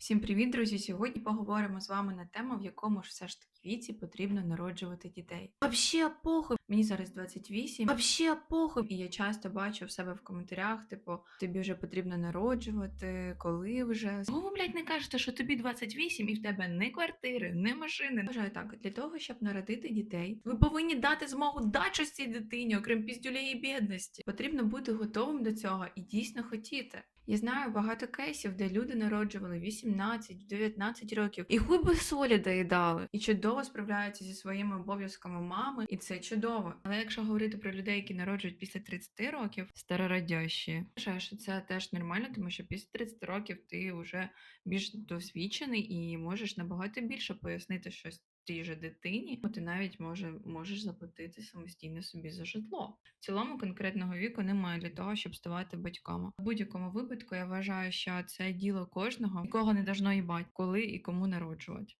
Всім привіт, друзі! Сьогодні поговоримо з вами на тему, в якому ж все ж таки віці потрібно народжувати дітей. Вообще похуй. Мені зараз 28. Вообще похуй. І я часто бачу в себе в коментарях, типу, тобі вже потрібно народжувати, коли вже. Чому ви, блядь, не кажете, що тобі 28 і в тебе ні квартири, ні машини. Вважаю так, для того, щоб народити дітей, ви повинні дати змогу дачу цій дитині, окрім піздюлі і бідності. Потрібно бути готовим до цього і дійсно хотіти. Я знаю багато кейсів, де люди народжували 18, 19 років, і хуй би солі доїдали, і чудово справляються зі своїми обов'язками мами, і це чудово. Але якщо говорити про людей, які народжують після 30 років, старородящі, що це теж нормально, тому що після 30 років ти вже більш досвідчений і можеш набагато більше пояснити щось тій же дитині, ти навіть може, можеш заплатити самостійно собі за житло. В цілому конкретного віку немає для того, щоб ставати батьками. В будь-якому випадку я вважаю, що це діло кожного, нікого не должно їбати, коли і кому народжувати.